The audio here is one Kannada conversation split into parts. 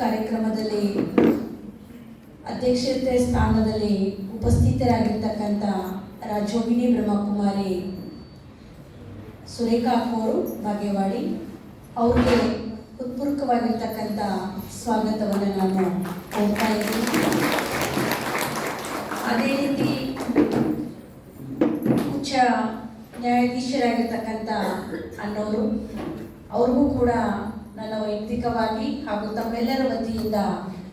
ಕಾರ್ಯಕ್ರಮದಲ್ಲಿ ಅಧ್ಯಕ್ಷತೆ ಸ್ಥಾನದಲ್ಲಿ ಉಪಸ್ಥಿತರಾಗಿರ್ತಕ್ಕಂಥ ರಾಜೋಗಿನಿ ಬ್ರಹ್ಮಕುಮಾರಿ ಸುರೇಖಾ ಅವರು ಭಾಗ್ಯವಾಡಿ ಅವ್ರಿಗೆ ಹೃತ್ಪೂರ್ವಕವಾಗಿರ್ತಕ್ಕಂಥ ಸ್ವಾಗತವನ್ನು ನಾನು ಕೋರ್ತಾ ಇದ್ದೀನಿ ಅದೇ ರೀತಿ ಉಚ್ಚ ನ್ಯಾಯಾಧೀಶರಾಗಿರ್ತಕ್ಕಂಥ ಅನ್ನೋರು, ಅವ್ರಿಗೂ ಕೂಡ ನನ್ನ ವೈಯಕ್ತಿಕವಾಗಿ ಹಾಗೂ ತಮ್ಮೆಲ್ಲರ ವತಿಯಿಂದ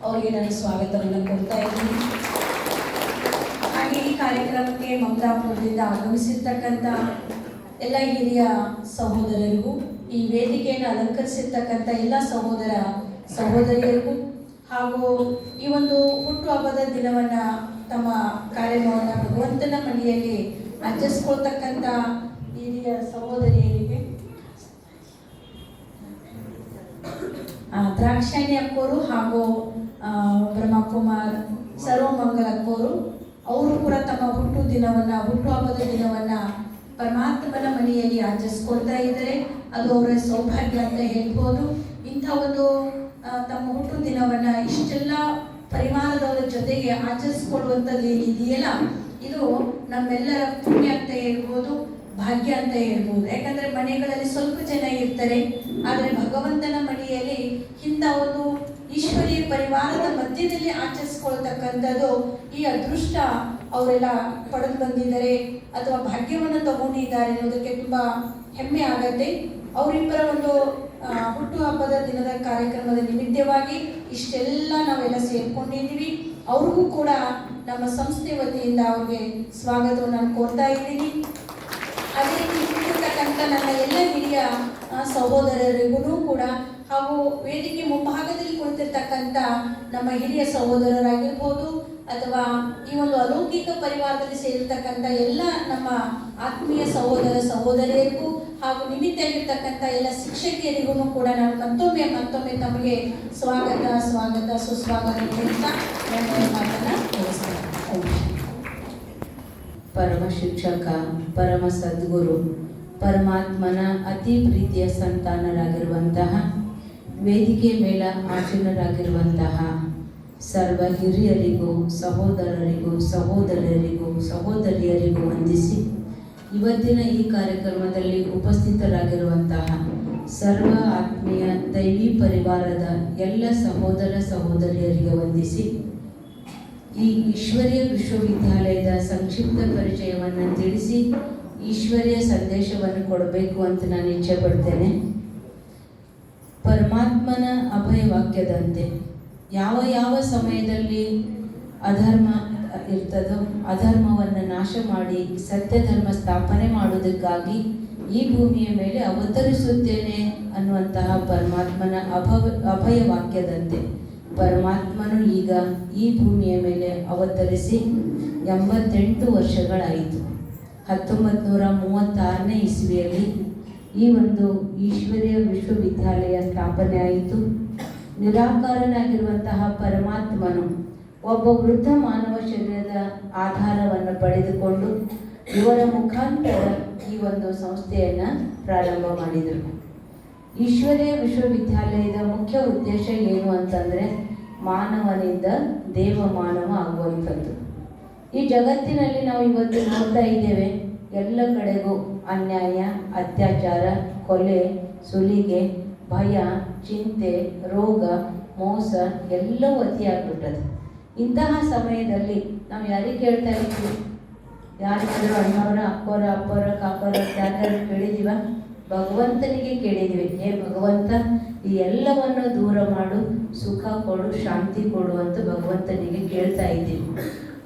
ಅವರಿಗೆ ನಾನು ಸ್ವಾಗತವನ್ನು ಕೊಡ್ತಾ ಇದ್ದೀನಿ. ಹಾಗೆ ಈ ಕಾರ್ಯಕ್ರಮಕ್ಕೆ ಮಮತಾಪುರದಿಂದ ಆಗಮಿಸಿರ್ತಕ್ಕಂಥ ಎಲ್ಲ ಹಿರಿಯ ಸಹೋದರರಿಗೂ, ಈ ವೇದಿಕೆಯನ್ನು ಅಲಂಕರಿಸಿರ್ತಕ್ಕಂಥ ಎಲ್ಲ ಸಹೋದರ ಸಹೋದರಿಯರಿಗೂ ಹಾಗೂ ಈ ಒಂದು ಹುಟ್ಟುಹಬ್ಬದ ದಿನವನ್ನು ತಮ್ಮ ಕಾರ್ಯಕ್ರಮವನ್ನು ಭಗವಂತನ ಮನೆಯಲ್ಲಿ ಆಚರಿಸ್ಕೊಳ್ತಕ್ಕಂಥ ಹಿರಿಯ ಸಹೋದರಿಯರಿಗೆ ಆ, ದ್ರಾಕ್ಷಾಯಣಿ ಅಕ್ಕೋರು ಹಾಗೂ ಬ್ರಹ್ಮಕುಮಾರ್ ಸರ್ವಮಂಗಲ ಅಕ್ಕೋರು ಅವರು ಕೂಡ ತಮ್ಮ ಹುಟ್ಟು ದಿನವನ್ನ ಹುಟ್ಟುಹಬ್ಬದ ದಿನವನ್ನ ಪರಮಾತ್ಮನ ಮನೆಯಲ್ಲಿ ಆಚರಿಸ್ಕೊಳ್ತಾ ಇದ್ದಾರೆ. ಅದು ಅವರ ಸೌಭಾಗ್ಯ ಅಂತ ಹೇಳ್ಬೋದು. ಇಂಥ ಒಂದು ತಮ್ಮ ಹುಟ್ಟು ದಿನವನ್ನ ಇಷ್ಟೆಲ್ಲ ಪರಿವಾರದವರ ಜೊತೆಗೆ ಆಚರಿಸ್ಕೊಳ್ಳುವಂಥದ್ದು ಏನಿದೆಯಲ್ಲ, ಇದು ನಮ್ಮೆಲ್ಲರ ಪುಣ್ಯ ಅಂತ ಹೇಳ್ಬೋದು, ಭಾಗ್ಯ ಅಂತ ಹೇಳ್ಬೋದು. ಯಾಕಂದ್ರೆ ಮನೆಗಳಲ್ಲಿ ಸ್ವಲ್ಪ ಜನ ಇರ್ತಾರೆ, ಆದರೆ ಭಗವಂತನ ಮನೆಯಲ್ಲಿ ಇಂಥ ಒಂದು ಈಶ್ವರೀಯ ಪರಿವಾರದ ಮಧ್ಯದಲ್ಲಿ ಆಚರಿಸ್ಕೊಳ್ತಕ್ಕಂಥದ್ದು ಈ ಅದೃಷ್ಟ ಅವರೆಲ್ಲ ಪಡೆದು ಬಂದಿದ್ದಾರೆ ಅಥವಾ ಭಾಗ್ಯವನ್ನು ತಗೊಂಡಿದ್ದಾರೆ ಅನ್ನೋದಕ್ಕೆ ತುಂಬಾ ಹೆಮ್ಮೆ ಆಗತ್ತೆ. ಅವರಿಬ್ಬರ ಒಂದು ಹುಟ್ಟುಹಬ್ಬದ ದಿನದ ಕಾರ್ಯಕ್ರಮದ ನಿಮಿತ್ತವಾಗಿ ಇಷ್ಟೆಲ್ಲ ನಾವೆಲ್ಲ ಸೇರ್ಕೊಂಡಿದ್ದೀವಿ. ಅವ್ರಿಗೂ ಕೂಡ ನಮ್ಮ ಸಂಸ್ಥೆ ವತಿಯಿಂದ ಅವ್ರಿಗೆ ಸ್ವಾಗತವನ್ನು ನಾನು ಕೋರ್ತಾ ಇದ್ದೀನಿ. ಅದೇ ರೀತಿ ನನ್ನ ಎಲ್ಲ ಹಿರಿಯ ಸಹೋದರರಿಗೂ ಕೂಡ ಹಾಗೂ ವೇದಿಕೆ ಮುಂಭಾಗದಲ್ಲಿ ಕುಳಿತಿರ್ತಕ್ಕಂಥ ನಮ್ಮ ಹಿರಿಯ ಸಹೋದರರಾಗಿರ್ಬೋದು ಅಥವಾ ಈ ಒಂದು ಅಲೌಕಿಕ ಪರಿವಾರದಲ್ಲಿ ಸೇರಿರ್ತಕ್ಕಂಥ ಎಲ್ಲ ನಮ್ಮ ಆತ್ಮೀಯ ಸಹೋದರ ಸಹೋದರಿಯರಿಗೂ ಹಾಗೂ ನಿಮಿತ್ತಲ್ಲಿರ್ತಕ್ಕಂಥ ಎಲ್ಲ ಶಿಕ್ಷಕಿಯರಿಗೂ ಕೂಡ ನಾನು ಮತ್ತೊಮ್ಮೆ ಮತ್ತೊಮ್ಮೆ ತಮಗೆ ಸ್ವಾಗತ ಸ್ವಾಗತ, ಸುಸ್ವಾಗತ ನನ್ನ ಮಾತನ್ನು ಪರಮ ಶಿಕ್ಷಕ, ಪರಮ ಸದ್ಗುರು ಪರಮಾತ್ಮನ ಅತಿ ಪ್ರೀತಿಯ ಸಂತಾನರಾಗಿರುವಂತಹ, ವೇದಿಕೆ ಮೇಲ ಆಸೀನರಾಗಿರುವಂತಹ ಸರ್ವ ಹಿರಿಯರಿಗೂ, ಸಹೋದರರಿಗೂ, ಸಹೋದರಿಯರಿಗೂ ಸಹೋದರಿಯರಿಗೂ ವಂದಿಸಿ, ಇವತ್ತಿನ ಈ ಕಾರ್ಯಕ್ರಮದಲ್ಲಿ ಉಪಸ್ಥಿತರಾಗಿರುವಂತಹ ಸರ್ವ ಆತ್ಮೀಯ ದೈವಿ ಪರಿವಾರದ ಎಲ್ಲ ಸಹೋದರ ಸಹೋದರಿಯರಿಗೆ ವಂದಿಸಿ, ಈ ಈಶ್ವರ್ಯ ವಿಶ್ವವಿದ್ಯಾಲಯದ ಸಂಕ್ಷಿಪ್ತ ಪರಿಚಯವನ್ನು ತಿಳಿಸಿ ಈಶ್ವರ್ಯ ಸಂದೇಶವನ್ನು ಕೊಡಬೇಕು ಅಂತ ನಾನು ಇಚ್ಛೆ ಪಡ್ತೇನೆ. ಪರಮಾತ್ಮನ ಅಭಯ ವಾಕ್ಯದಂತೆ ಯಾವ ಯಾವ ಸಮಯದಲ್ಲಿ ಅಧರ್ಮ ಇರ್ತದೋ ಅಧರ್ಮವನ್ನು ನಾಶ ಮಾಡಿ ಸತ್ಯ ಧರ್ಮ ಸ್ಥಾಪನೆ ಮಾಡುವುದಕ್ಕಾಗಿ ಈ ಭೂಮಿಯ ಮೇಲೆ ಅವತರಿಸುತ್ತೇನೆ ಅನ್ನುವಂತಹ ಪರಮಾತ್ಮನ ಅಭವ ಅಭಯ ವಾಕ್ಯದಂತೆ ಪರಮಾತ್ಮನು ಈಗ ಈ ಭೂಮಿಯ ಮೇಲೆ ಅವತರಿಸಿ ಎಂಬತ್ತೆಂಟು ವರ್ಷಗಳಾಯಿತು. ಹತ್ತೊಂಬತ್ತು ನೂರ ಮೂವತ್ತಾರನೇ ಇಸ್ವಿಯಲ್ಲಿ ಈ ಒಂದು ಈಶ್ವರ್ಯ ವಿಶ್ವವಿದ್ಯಾಲಯ ಸ್ಥಾಪನೆ ಆಯಿತು. ನಿರಾಕಾರನಾಗಿರುವಂತಹ ಪರಮಾತ್ಮನು ಒಬ್ಬ ವೃದ್ಧ ಮಾನವ ಶರೀರದ ಆಧಾರವನ್ನು ಪಡೆದುಕೊಂಡು ಇವರ ಮುಖಾಂತರ ಈ ಒಂದು ಸಂಸ್ಥೆಯನ್ನು ಪ್ರಾರಂಭ ಮಾಡಿದರು. ಈಶ್ವರ್ಯ ವಿಶ್ವವಿದ್ಯಾಲಯದ ಮುಖ್ಯ ಉದ್ದೇಶ ಏನು ಅಂತಂದರೆ ಮಾನವನಿಂದ ದೇವ ಮಾನವ ಆಗುವಂಥದ್ದು. ಈ ಜಗತ್ತಿನಲ್ಲಿ ನಾವು ಇವತ್ತು ನೋಡ್ತಾ ಇದ್ದೇವೆ, ಎಲ್ಲ ಕಡೆಗೂ ಅನ್ಯಾಯ, ಅತ್ಯಾಚಾರ, ಕೊಲೆ, ಸುಲಿಗೆ, ಭಯ, ಚಿಂತೆ, ರೋಗ, ಮೋಸ ಎಲ್ಲವೂ ಅತಿಯಾಗ್ಬಿಟ್ಟದೆ ಇಂತಹ ಸಮಯದಲ್ಲಿ ನಾವು ಯಾರಿಗೆ ಕೇಳ್ತಾ ಇದ್ವಿ ಯಾರಿಗಾದರೂ ಅಣ್ಣವರ ಅಪ್ಪರ ಅಪ್ಪರ ಕಾಕವರ ಯಾರ್ಯಾರು ಕೇಳಿದೀವ ಭಗವಂತನಿಗೆ ಕೇಳಿದ್ವಿ ಹೇ ಭಗವಂತ, ಈ ಎಲ್ಲವನ್ನು ದೂರ ಮಾಡು, ಸುಖ ಕೊಡು, ಶಾಂತಿ ಕೊಡು ಅಂತ ಭಗವಂತನಿಗೆ ಕೇಳ್ತಾ ಇದ್ದೀವಿ.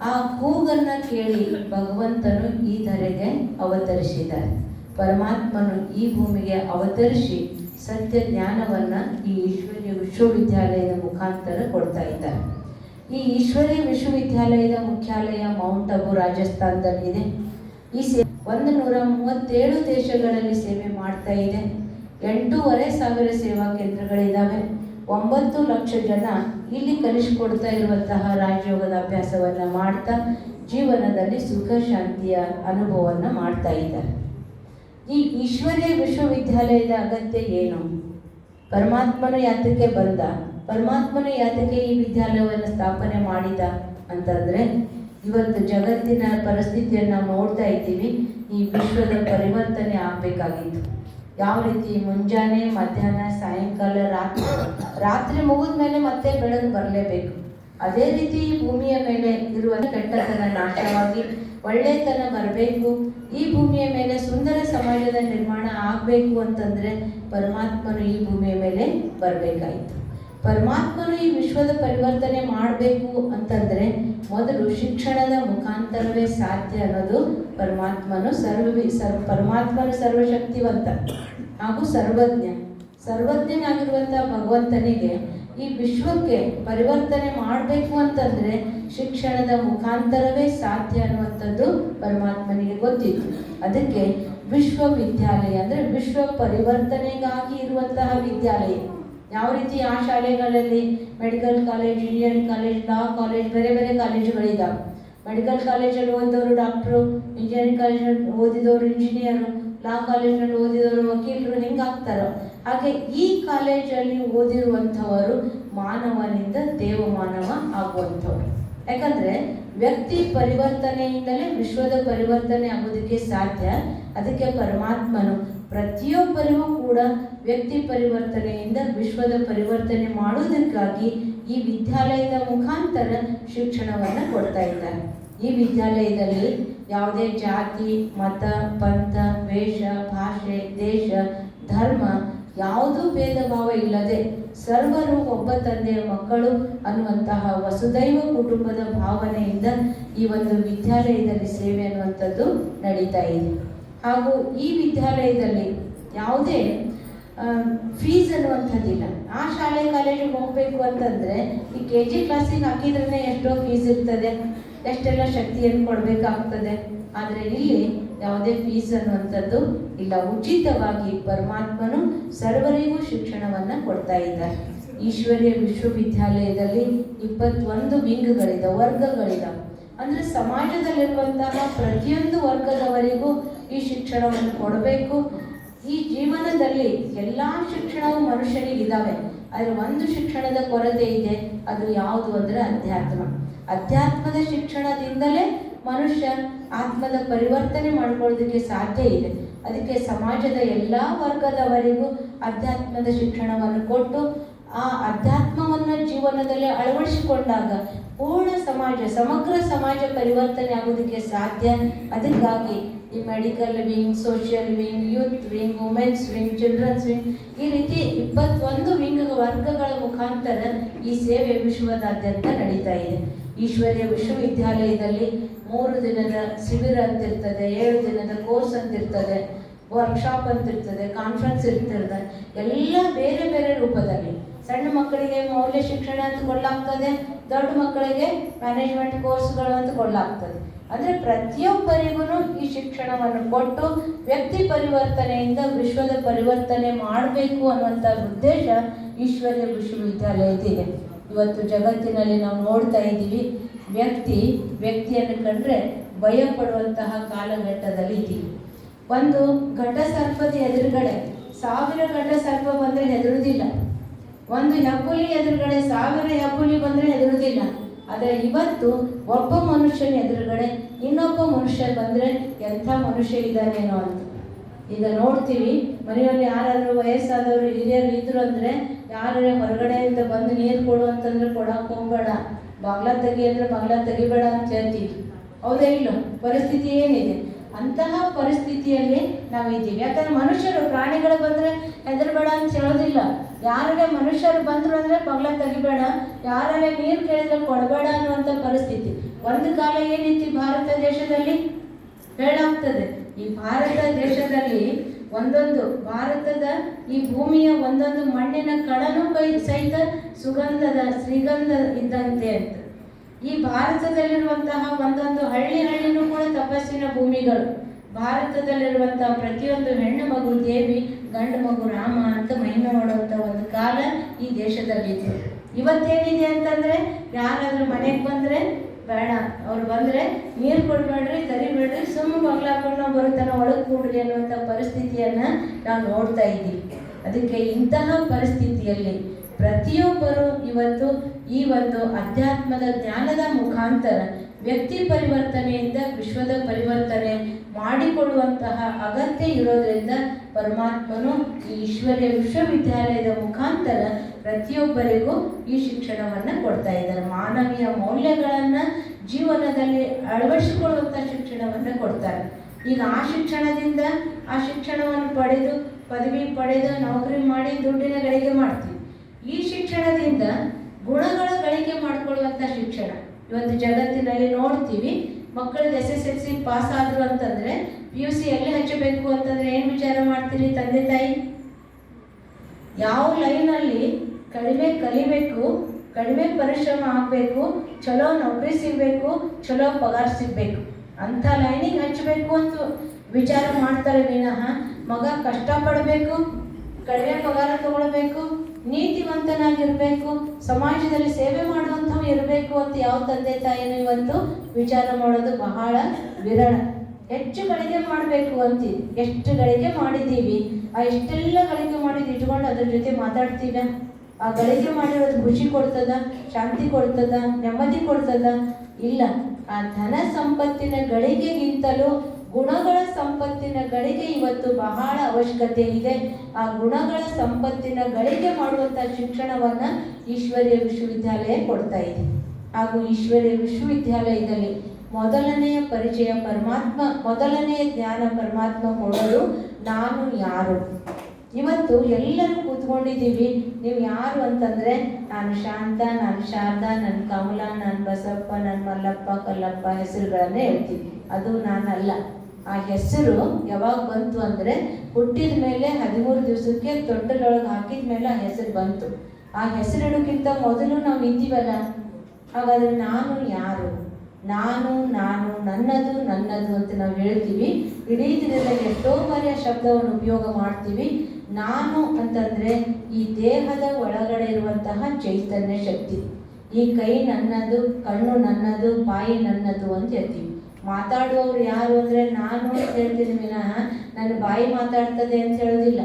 ಆ ಕೂಗನ್ನ ಕೇಳಿ ಭಗವಂತನು ಈ ಧರೆಗೆ ಅವತರಿಸಿದ್ದಾರೆ ಪರಮಾತ್ಮನು ಈ ಭೂಮಿಗೆ ಅವತರಿಸಿ ಸತ್ಯ ಜ್ಞಾನವನ್ನ ಈ ಈಶ್ವರ್ಯ ವಿಶ್ವವಿದ್ಯಾಲಯದ ಮುಖಾಂತರ ಕೊಡ್ತಾ ಇದ್ದಾರೆ. ಈ ಈಶ್ವರ್ಯ ವಿಶ್ವವಿದ್ಯಾಲಯದ ಮುಖ್ಯಾಲಯ ಮೌಂಟ್ ಅಬು ರಾಜಸ್ಥಾನದಲ್ಲಿದೆ ಈ ಸೇ ಒಂದು ನೂರ ಮೂವತ್ತೇಳು ದೇಶಗಳಲ್ಲಿ ಸೇವೆ ಮಾಡ್ತಾ ಇದೆ. ಎಂಟೂವರೆ ಸಾವಿರ ಸೇವಾ ಕೇಂದ್ರಗಳಿದ್ದಾವೆ ಒಂಬತ್ತು ಲಕ್ಷ ಜನ ಇಲ್ಲಿ ಕಲಿಸಿಕೊಡ್ತಾ ಇರುವಂತಹ ರಾಜಯೋಗದ ಅಭ್ಯಾಸವನ್ನು ಮಾಡ್ತಾ ಜೀವನದಲ್ಲಿ ಸುಖ, ಶಾಂತಿಯ ಅನುಭವವನ್ನು ಮಾಡ್ತಾ ಇದ್ದಾರೆ. ಈ ಈಶ್ವರ್ಯ ವಿಶ್ವವಿದ್ಯಾಲಯದ ಅಗತ್ಯ ಏನು? ಪರಮಾತ್ಮನ ಯಾತಕ್ಕೆ ಬಂದ? ಪರಮಾತ್ಮನ ಯಾತಕ್ಕೆ ಈ ವಿದ್ಯಾಲಯವನ್ನು ಸ್ಥಾಪನೆ ಮಾಡಿದ ಅಂತಂದರೆ, ಇವತ್ತು ಜಗತ್ತಿನ ಪರಿಸ್ಥಿತಿಯನ್ನು ನೋಡ್ತಾ ಇದ್ದೀವಿ. ಈ ವಿಶ್ವದ ಪರಿವರ್ತನೆ ಆಗಬೇಕಾಗಿತ್ತು. ಯಾವ ರೀತಿ ಮುಂಜಾನೆ, ಮಧ್ಯಾಹ್ನ, ಸಾಯಂಕಾಲ, ರಾತ್ರಿ? ರಾತ್ರಿ ಮುಗಿದ ಮೇಲೆ ಮತ್ತೆ ಬೆಳಗ್ಗೆ ಬರಲೇಬೇಕು. ಅದೇ ರೀತಿ ಭೂಮಿಯ ಮೇಲೆ ಇರುವ ಕೆಟ್ಟತನ ನಾಶವಾಗಿ ಒಳ್ಳೆತನ ಬರಬೇಕು. ಈ ಭೂಮಿಯ ಮೇಲೆ ಸುಂದರ ಸಮಾಜದ ನಿರ್ಮಾಣ ಆಗಬೇಕು ಅಂತಂದ್ರೆ ಪರಮಾತ್ಮನು ಈ ಭೂಮಿಯ ಮೇಲೆ ಬರಬೇಕಾಯಿತು. ಪರಮಾತ್ಮನು ಈ ವಿಶ್ವದ ಪರಿವರ್ತನೆ ಮಾಡಬೇಕು ಅಂತಂದರೆ ಮೊದಲು ಶಿಕ್ಷಣದ ಮುಖಾಂತರವೇ ಸಾಧ್ಯ ಅನ್ನೋದು ಪರಮಾತ್ಮನು ಸರ್ವ ಸರ್ವ ಪರಮಾತ್ಮನು ಸರ್ವಶಕ್ತಿವಂತ. ಹಾಗೂ ಸರ್ವಜ್ಞ. ಸರ್ವಜ್ಞನಾಗಿರುವಂಥ ಭಗವಂತನಿಗೆ ಈ ವಿಶ್ವಕ್ಕೆ ಪರಿವರ್ತನೆ ಮಾಡಬೇಕು ಅಂತಂದ್ರೆ ಶಿಕ್ಷಣದ ಮುಖಾಂತರವೇ ಸಾಧ್ಯ ಅನ್ನುವಂಥದ್ದು ಪರಮಾತ್ಮನಿಗೆ ಗೊತ್ತಿತ್ತು. ಅದಕ್ಕೆ ವಿಶ್ವವಿದ್ಯಾಲಯ ಅಂದ್ರೆ ವಿಶ್ವ ಪರಿವರ್ತನೆಗಾಗಿ ಇರುವಂತಹ ವಿದ್ಯಾಲಯ. ಯಾವ ರೀತಿ ಆ ಶಾಲೆಗಳಲ್ಲಿ medical college Indian college, law college, ಬೇರೆ ಬೇರೆ ಕಾಲೇಜುಗಳಿದ್ದಾವೆ ಮೆಡಿಕಲ್ ಕಾಲೇಜಲ್ಲಿ ಓದಿದವರು ಡಾಕ್ಟ್ರು, ಇಂಜಿನಿಯರಿಂಗ್ ಕಾಲೇಜಲ್ಲಿ ಓದಿದವರು ಇಂಜಿನಿಯರು ಲಾ ಕಾಲೇಜ್ನಲ್ಲಿ ಓದಿದವರು, ವಕೀಲರು ಹೆಂಗಾಗ್ತಾರೋ? ಹಾಗೆ ಈ ಕಾಲೇಜಲ್ಲಿ ಓದಿರುವಂಥವರು ಮಾನವನಿಂದ ದೇವಮಾನವ ಆಗುವಂಥವ್ರು. ಯಾಕಂದರೆ ವ್ಯಕ್ತಿ ಪರಿವರ್ತನೆಯಿಂದಲೇ ವಿಶ್ವದ ಪರಿವರ್ತನೆ ಆಗೋದಕ್ಕೆ ಸಾಧ್ಯ. ಅದಕ್ಕೆ ಪರಮಾತ್ಮನು ಪ್ರತಿಯೊಬ್ಬರಿಗೂ ಕೂಡ ವ್ಯಕ್ತಿ ಪರಿವರ್ತನೆಯಿಂದ ವಿಶ್ವದ ಪರಿವರ್ತನೆ ಮಾಡುವುದಕ್ಕಾಗಿ ಈ ವಿದ್ಯಾಲಯದ ಮುಖಾಂತರ ಶಿಕ್ಷಣವನ್ನು ಕೊಡ್ತಾ ಇದ್ದಾರೆ. ಈ ವಿದ್ಯಾಲಯದಲ್ಲಿ ಯಾವುದೇ ಜಾತಿ, ಮತ, ಪಂಥ, ವೇಷ, ಭಾಷೆ, ದೇಶ, ಧರ್ಮ ಯಾವುದೂ ಭೇದ ಭಾವ ಇಲ್ಲದೆ ಸರ್ವರು ಒಬ್ಬ ತಂದೆಯ ಮಕ್ಕಳು ಅನ್ನುವಂತಹ ವಸುದೈವ ಕುಟುಂಬದ ಭಾವನೆಯಿಂದ ಈ ಒಂದು ವಿದ್ಯಾಲಯದಲ್ಲಿ ಸೇವೆ ಅನ್ನುವಂಥದ್ದು ನಡೀತಾ ಇದೆ. ಹಾಗೂ ಈ ವಿದ್ಯಾಲಯದಲ್ಲಿ ಯಾವುದೇ ಫೀಸ್ ಅನ್ನುವಂಥದ್ದಿಲ್ಲ. ಆ ಶಾಲೆ, ಕಾಲೇಜಿಗೆ ಹೋಗಬೇಕು ಅಂತಂದರೆ ಈ ಕೆ ಜಿ ಕ್ಲಾಸಿಗೆ ಹಾಕಿದ್ರೇ ಎಷ್ಟೋ ಫೀಸ್ ಇರ್ತದೆ. ಎಷ್ಟೆಲ್ಲ ಶಕ್ತಿಯನ್ನು ಕೊಡಬೇಕಾಗ್ತದೆ? ಆದರೆ ಇಲ್ಲಿ ಯಾವುದೇ ಫೀಸ್ ಅನ್ನುವಂಥದ್ದು ಇಲ್ಲ. ಉಚಿತವಾಗಿ ಪರಮಾತ್ಮನು ಸರ್ವರಿಗೂ ಶಿಕ್ಷಣವನ್ನು ಕೊಡ್ತಾ ಇದ್ದಾರೆ. ಈಶ್ವರ್ಯ ವಿಶ್ವವಿದ್ಯಾಲಯದಲ್ಲಿ ಇಪ್ಪತ್ತೊಂದು ವಿಂಗ್ಗಳಿದೆ ವರ್ಗಗಳಿದಾವೆ ಅಂದರೆ ಸಮಾಜದಲ್ಲಿರುವಂತಹ ಪ್ರತಿಯೊಂದು ವರ್ಗದವರಿಗೂ ಈ ಶಿಕ್ಷಣವನ್ನು ಕೊಡಬೇಕು. ಈ ಜೀವನದಲ್ಲಿ ಎಲ್ಲ ಶಿಕ್ಷಣವು ಮನುಷ್ಯರಿಗಿದ್ದಾವೆ ಆದರೆ ಒಂದು ಶಿಕ್ಷಣದ ಕೊರತೆ ಇದೆ. ಅದು ಯಾವುದು ಅಂದರೆ ಅಧ್ಯಾತ್ಮ. ಅಧ್ಯಾತ್ಮದ ಶಿಕ್ಷಣದಿಂದಲೇ ಮನುಷ್ಯ ಆತ್ಮದ ಪರಿವರ್ತನೆ ಮಾಡ್ಕೊಳ್ಳೋದಕ್ಕೆ ಸಾಧ್ಯ ಇದೆ. ಅದಕ್ಕೆ ಸಮಾಜದ ಎಲ್ಲ ವರ್ಗದವರಿಗೂ ಅಧ್ಯಾತ್ಮದ ಶಿಕ್ಷಣವನ್ನು ಕೊಟ್ಟು, ಆ ಅಧ್ಯಾತ್ಮವನ್ನು ಜೀವನದಲ್ಲಿ ಅಳವಡಿಸಿಕೊಂಡಾಗ ಪೂರ್ಣ ಸಮಾಜ, ಸಮಗ್ರ ಸಮಾಜ ಪರಿವರ್ತನೆ ಆಗೋದಕ್ಕೆ ಸಾಧ್ಯ. ಅದಕ್ಕಾಗಿ ಈ medical wing social wing youth wing women's wing children's wing ಈ ರೀತಿ ಇಪ್ಪತ್ತೊಂದು ವಿಂಗ್ ವರ್ಗಗಳ ಮುಖಾಂತರ ಈ ಸೇವೆ ವಿಶ್ವದಾದ್ಯಂತ ನಡೀತಾ ಇದೆ. ಈಶ್ವರ್ಯ ವಿಶ್ವವಿದ್ಯಾಲಯದಲ್ಲಿ ಮೂರು ದಿನದ ಶಿಬಿರ ಅಂತಿರ್ತದೆ, ಏಳು ದಿನದ ಕೋರ್ಸ್ ಅಂತಿರ್ತದೆ ವರ್ಕ್ಶಾಪ್ ಅಂತಿರ್ತದೆ ಕಾನ್ಫರೆನ್ಸ್ ಇರ್ತದೆ. ಎಲ್ಲ ಬೇರೆ ಬೇರೆ ರೂಪದಲ್ಲಿ. ಸಣ್ಣ ಮಕ್ಕಳಿಗೆ ಮೌಲ್ಯ ಶಿಕ್ಷಣ ಅಂತ ಕೊಡಲಾಗ್ತದೆ, ದೊಡ್ಡ ಮಕ್ಕಳಿಗೆ ಮ್ಯಾನೇಜ್ಮೆಂಟ್ ಕೋರ್ಸ್ಗಳು ಅಂತ ಕೊಳ್ಳಾಗ್ತದೆ ಅಂದರೆ ಪ್ರತಿಯೊಬ್ಬರಿಗೂ ಈ ಶಿಕ್ಷಣವನ್ನು ಕೊಟ್ಟು ವ್ಯಕ್ತಿ ಪರಿವರ್ತನೆಯಿಂದ ವಿಶ್ವದ ಪರಿವರ್ತನೆ ಮಾಡಬೇಕು ಅನ್ನುವಂಥ ಉದ್ದೇಶ ಈಶ್ವರ್ಯ ವಿಶ್ವವಿದ್ಯಾಲಯದಿದೆ ಇವತ್ತು ಜಗತ್ತಿನಲ್ಲಿ ನಾವು ನೋಡ್ತಾ ಇದ್ದೀವಿ, ವ್ಯಕ್ತಿ, ವ್ಯಕ್ತಿಯನ್ನು ಕಂಡ್ರೆ ಭಯ ಪಡುವಂತಹ ಕಾಲಘಟ್ಟದಲ್ಲಿ ಇದ್ದೀವಿ. ಒಂದು ಘಟ ಸರ್ಪದ ಎದುರುಗಡೆ, ಸಾವಿರ ಘಟ ಸರ್ಪ ಬಂದರೆ ಹೆದರುದಿಲ್ಲ ಒಂದು ಹೆಬ್ಬುಲಿ ಎದುರುಗಡೆ, ಸಾವಿರ ಹೆಬ್ಬುಲಿ ಬಂದರೆ ಹೆದರುದಿಲ್ಲ ಆದರೆ ಇವತ್ತು ಒಬ್ಬ ಮನುಷ್ಯನ ಎದುರುಗಡೆ ಇನ್ನೊಬ್ಬ ಮನುಷ್ಯ ಬಂದರೆ ಎಂಥ ಮನುಷ್ಯ ಇದ್ದಾನೇನೋ ಅಂತ. ಈಗ ನೋಡ್ತೀವಿ. ಮನೆಯಲ್ಲಿ ಯಾರಾದರೂ ವಯಸ್ಸಾದವರು, ಹಿರಿಯರು ಇದ್ರು ಅಂದರೆ ಯಾರೇ ಹೊರಗಡೆಯಿಂದ ಬಂದು ನೀರು ಕೊಡು ಅಂತಂದ್ರೆ ಕೊಡಕ್ಕೆ ಹೋಗ್ಬೇಡ ಬಾಗ್ಲ ತೆಗಿ ಅಂದ್ರೆ ಬಾಗ್ಲ ತೆಗಿಬೇಡ ಅಂತ ಹೇಳ್ತೀವಿ. ಹೌದಾ ಇಲ್ಲ ಪರಿಸ್ಥಿತಿ ಏನಿದೆ? ಅಂತಹ ಪರಿಸ್ಥಿತಿಯಲ್ಲಿ ನಾವು ಇದ್ದೀವಿ. ಯಾಕಂದ್ರೆ ಮನುಷ್ಯರು ಪ್ರಾಣಿಗಳು ಬಂದರೆ ಹೆದರಬೇಡ ಅಂತ ಹೇಳೋದಿಲ್ಲ. ಯಾರೇ ಮನುಷ್ಯರು ಬಂದರು ಅಂದರೆ ಬಾಗ್ಲ ತೆಗಿಬೇಡ, ಯಾರೇ ನೀರು ಕೇಳಿದ್ರೆ ಕೊಡಬೇಡ ಅನ್ನುವಂಥ ಪರಿಸ್ಥಿತಿ. ಒಂದು ಕಾಲ ಏನಿತ್ತು ಭಾರತ ದೇಶದಲ್ಲಿ? ಹೇಳಾಗ್ತದೆ. ಈ ಭಾರತ ದೇಶದಲ್ಲಿ ಒಂದೊಂದು, ಭಾರತದ ಈ ಭೂಮಿಯ ಒಂದೊಂದು ಮಣ್ಣಿನ ಕಣನು ಕೈ ಸಹಿತ ಸುಗಂಧದ, ಶ್ರೀಗಂಧ ಇದ್ದಂತೆ ಅಂತ. ಈ ಭಾರತದಲ್ಲಿರುವಂತಹ ಒಂದೊಂದು ಹಳ್ಳಿ ಹಳ್ಳಿನೂ ಕೂಡ ತಪಸ್ಸಿನ ಭೂಮಿಗಳು. ಭಾರತದಲ್ಲಿರುವಂತಹ ಪ್ರತಿಯೊಂದು ಹೆಣ್ಣು ಮಗು ದೇವಿ, ಗಂಡು ಮಗು ರಾಮ ಅಂತ ಮಹಿಮೆ ಮಾಡುವಂಥ ಒಂದು ಕಾಲ ಈ ದೇಶದಲ್ಲಿದೆ. ಇವತ್ತೇನಿದೆ ಅಂತಂದ್ರೆ, ಯಾರಾದ್ರೂ ಮನೆಗೆ ಬಂದ್ರೆ ಬೇಡ. ಅವ್ರು ಬಂದ್ರೆ ನೀರು ಕೊಡ್ಬೇಡ್ರಿ ತರಿಬೇಡ್ರಿ ಸುಮ್ಮ ಮಗ್ಲಾಕೊಂಡು ನಾವು ಬರುತ್ತಾನೆ ಒಳಗೆ ಕೂಡ್ರಿ ಅನ್ನುವಂಥ ಪರಿಸ್ಥಿತಿಯನ್ನ ನಾವು ನೋಡ್ತಾ ಇದ್ದೀವಿ. ಅದಕ್ಕೆ ಇಂತಹ ಪರಿಸ್ಥಿತಿಯಲ್ಲಿ ಪ್ರತಿಯೊಬ್ಬರು ಇವತ್ತು ಈ ಒಂದು ಅಧ್ಯಾತ್ಮದ ಜ್ಞಾನದ ಮುಖಾಂತರ ವ್ಯಕ್ತಿ ಪರಿವರ್ತನೆಯಿಂದ ವಿಶ್ವದ ಪರಿವರ್ತನೆ ಮಾಡಿಕೊಡುವಂತಹ ಅಗತ್ಯ ಇರೋದರಿಂದ ಪರಮಾತ್ಮನು ಈ ಈಶ್ವರ್ಯ ವಿಶ್ವವಿದ್ಯಾಲಯದ ಮುಖಾಂತರ ಪ್ರತಿಯೊಬ್ಬರಿಗೂ ಈ ಶಿಕ್ಷಣವನ್ನು ಕೊಡ್ತಾ ಇದ್ದಾರೆ. ಮಾನವೀಯ ಮೌಲ್ಯಗಳನ್ನು ಜೀವನದಲ್ಲಿ ಅಳವಡಿಸಿಕೊಳ್ಳುವಂಥ ಶಿಕ್ಷಣವನ್ನು ಕೊಡ್ತಾರೆ. ಈಗ ಆ ಶಿಕ್ಷಣದಿಂದ ಆ ಶಿಕ್ಷಣವನ್ನು ಪಡೆದು, ಪದವಿ ಪಡೆದು ನೌಕರಿ ಮಾಡಿ ದುಡ್ಡಿನ ಗಳಿಗೆ ಮಾಡ್ತೀವಿ. ಈ ಶಿಕ್ಷಣದಿಂದ ಗುಣಗಳ ಗಳಿಕೆ ಮಾಡಿಕೊಳ್ಳುವಂಥ ಶಿಕ್ಷಣ. ಇವತ್ತು ಜಗತ್ತಿನಲ್ಲಿ ನೋಡ್ತೀವಿ. ಮಕ್ಕಳು S S L C pass ಆದ್ರು ಅಂತಂದ್ರೆ ಪಿ ಯು ಸಿ ಎಲ್ಲಿ ಹಚ್ಚಬೇಕು ಅಂತಂದ್ರೆ ಏನು ವಿಚಾರ ಮಾಡ್ತೀರಿ ತಂದೆ ತಾಯಿ? ಯಾವ ಲೈನಲ್ಲಿ ಕಡಿಮೆ ಕಲಿಬೇಕು, ಕಡಿಮೆ ಪರಿಶ್ರಮ ಆಗಬೇಕು, ಚಲೋ ನೌಕರಿ ಸಿಗಬೇಕು, ಚಲೋ ಪಗಾರ ಸಿಗಬೇಕು. ಅಂಥ ಲೈನಿಗೆ ಹಚ್ಚಬೇಕು ಅಂತ ವಿಚಾರ ಮಾಡ್ತಾರೆ ವಿನಃ ಮಗ ಕಷ್ಟಪಡಬೇಕು ಕಡಿಮೆ ಪಗಾರ ತಗೊಳ್ಬೇಕು, ನೀತಿವಂತನಾಗಿರ್ಬೇಕು, ಸಮಾಜದಲ್ಲಿ ಸೇವೆ ಮಾಡುವಂಥವು ಇರಬೇಕು ಅಂತ ಯಾವ ತಂದೆ ತಾಯಿನ ಇವತ್ತು ವಿಚಾರ ಮಾಡೋದು ಬಹಳ ವಿರಳ. ಹೆಚ್ಚು ಗಳಿಗೆ ಮಾಡಬೇಕು ಅಂತ, ಎಷ್ಟು ಗಳಿಗೆ ಮಾಡಿದ್ದೀವಿ, ಆ ಎಷ್ಟೆಲ್ಲ ಗಳಿಗೆ ಮಾಡಿದ್ದು ಇಟ್ಕೊಂಡು ಅದ್ರ ಜೊತೆ ಮಾತಾಡ್ತೀವ ಆ ಗಳಿಗೆ ಮಾಡಿರೋದು ಖುಷಿ ಕೊಡ್ತದ, ಶಾಂತಿ ಕೊಡ್ತದ, ನೆಮ್ಮದಿ ಕೊಡ್ತದ? ಇಲ್ಲ, ಆ ಧನ ಸಂಪತ್ತಿನ ಗಳಿಕೆಗಿಂತಲೂ ಗುಣಗಳ ಸಂಪತ್ತಿನ ಗಳಿಗೆ ಇವತ್ತು ಬಹಳ ಅವಶ್ಯಕತೆ ಇದೆ. ಆ ಗುಣಗಳ ಸಂಪತ್ತಿನ ಗಳಿಗೆ ಮಾಡುವಂಥ ಶಿಕ್ಷಣವನ್ನ ಈಶ್ವರ್ಯ ವಿಶ್ವವಿದ್ಯಾಲಯ ಕೊಡ್ತಾ ಇದೆ. ಹಾಗೂ ಈಶ್ವರ್ಯ ವಿಶ್ವವಿದ್ಯಾಲಯದಲ್ಲಿ ಮೊದಲನೆಯ ಪರಿಚಯ ಪರಮಾತ್ಮ, ಮೊದಲನೆಯ ಜ್ಞಾನ ಪರಮಾತ್ಮ ಕೊಡಲು ನಾನು ಯಾರು? ಇವತ್ತು ಎಲ್ಲರೂ ಕೂತ್ಕೊಂಡಿದ್ದೀವಿ. ನೀವು ಯಾರು ಅಂತಂದ್ರೆ, ನಾನು ಶಾಂತ, ನಾನು ಶಾರದಾ ನನ್ನ ಕಮಲ, ನಾನು ಬಸಪ್ಪ ನನ್ನ ಮಲ್ಲಪ್ಪ, ಕಲ್ಲಪ್ಪ ಹೆಸರುಗಳನ್ನೇ ಹೇಳ್ತೀವಿ. ಅದು ನಾನಲ್ಲ. ಆ ಹೆಸರು ಯಾವಾಗ ಬಂತು ಅಂದ್ರೆ ಹುಟ್ಟಿದ ಮೇಲೆ ಹದಿಮೂರು ದಿವಸಕ್ಕೆ ತೊಟ್ಟಲೊಳಗೆ ಹಾಕಿದ ಮೇಲೆ ಆ ಹೆಸರು ಬಂತು. ಆ ಹೆಸರಿಡೋಕ್ಕಿಂತ ಮೊದಲು ನಾವು ಇದ್ದೀವಲ್ಲ? ಹಾಗಾದರೆ ನಾನು ಯಾರು? ನಾನು ನಾನು, ನನ್ನದು ನನ್ನದು ಅಂತ ನಾವು ಹೇಳ್ತೀವಿ. ಇಡೀ ದಿನದಲ್ಲಿ ಎಷ್ಟೋ ಬಾರಿ ಆ ಶಬ್ದವನ್ನು ಉಪಯೋಗ ಮಾಡ್ತೀವಿ. ನಾನು ಅಂತಂದ್ರೆ ಈ ದೇಹದ ಒಳಗಡೆ ಇರುವಂತಹ ಚೈತನ್ಯ ಶಕ್ತಿ. ಈ ಕೈ ನನ್ನದು, ಕಣ್ಣು ನನ್ನದು, ಬಾಯಿ ನನ್ನದು ಅಂತ ಹೇಳ್ತೀವಿ. ಮಾತಾಡುವವರು ಯಾರು ಅಂದ್ರೆ ನಾನು ಅಂತ ಹೇಳ್ತೀನಿ ವಿನಃ, ನನ್ನ ಬಾಯಿ ಮಾತಾಡ್ತದೆ ಅಂತ ಹೇಳೋದಿಲ್ಲ.